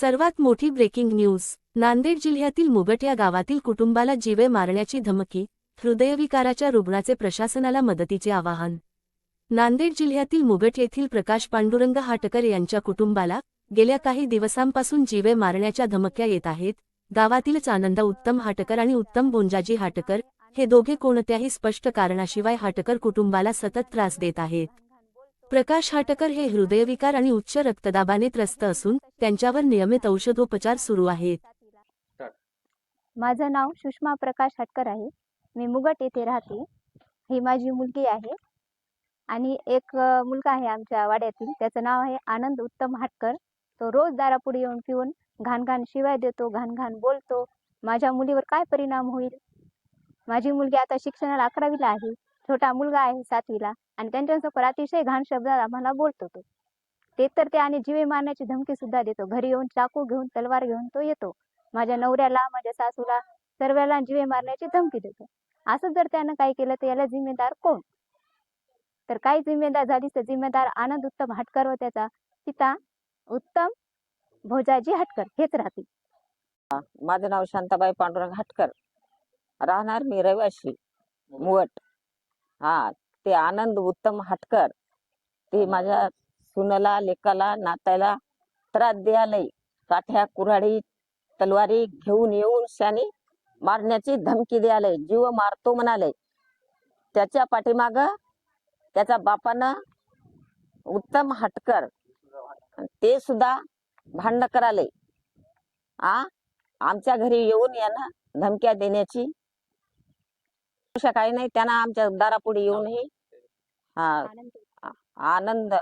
सर्वात मोठी breaking news Nanded जिल्ह्यातील मुगट या गावातील कुटुंबाला जीवे मारण्याची धमकी हृदयविकाराच्या रुग्णाचे प्रशासनाला मदतीचे आवाहन. नांदेड जिल्ह्यातील मुगट येथील प्रकाश पांडुरंग हाटकर यांच्या कुटुंबाला गेल्या काही दिवसांपासून जीवे मारण्याच्या धमक्या येत आहेत. गावातीलच आनंदा उत्तम हाटकर आणि उत्तम बोंजाजी हाटकर हे दोघे कोणत्याही स्पष्ट कारणाशिवाय हाटकर कुटुंबाला सतत त्रास देत आहेत. प्रकाश हाटकर हे हृदयविकार आणि उच्च रक्तदाबाने त्रस्त असून त्यांच्यावर नियमित औषधोपचार सुरू आहेत. माझं नाव सुषमा प्रकाश हटकर आहे. मी मुगट येथे राहते. ही माझी मुलगी आहे. आणि एक मुलगा आहे आमच्या वाड्यातील. त्याचं नाव आहे आनंद उत्तम हटकर. तो रोज दारापुढे येऊन पिऊन घाण घाण शिवाय देतो घाण घाण बोलतो. माझ्या मुलीवर काय परिणाम होईल? माझी मुलगी आता शिक्षणाला अकरावीला आहे. छोटा मुलगा आहे सातवीला. आणि त्यांच्यासमोर अतिशय घाण शब्दात आम्हाला बोलतो तो. ते तर ते आणि जीवे मारण्याची धमकी सुद्धा देतो. घरी येऊन चाकू घेऊन तलवार घेऊन तो येतो. माझ्या नवऱ्याला माझ्या सासूला सर्वांना जीवे मारण्याची धमकी देतो. असं जर त्यानं काही केलं तर याला जिम्मेदार कोण? तर काही जिम्मेदार? झालीच तर जिम्मेदार आनंद उत्तम हटकर व त्याचा पिता उत्तम भोजाजी हटकर. हेच राहतील. माझं नाव शांताबाई पांडुरंग हटकर. राहणार मी रहिवाशी मुवट. हा ते आनंद उत्तम हटकर. ते माझ्या सुनला लेकाला नातायला त्रास द्यायला काठ्या कुऱ्हाडी तलवारी घेऊन येऊन शानी मारण्याची धमकी द्यायला जीव मारतो म्हणाले. त्याच्या पाठीमाग त्याच्या बापानं उत्तम हटकर ते सुद्धा भांडण कराले. आ? आमच्या घरी येऊन यांना धमक्या देण्याची अशा काही नाही. त्यांना आमच्या दारापुढे येऊनही हा आनंद.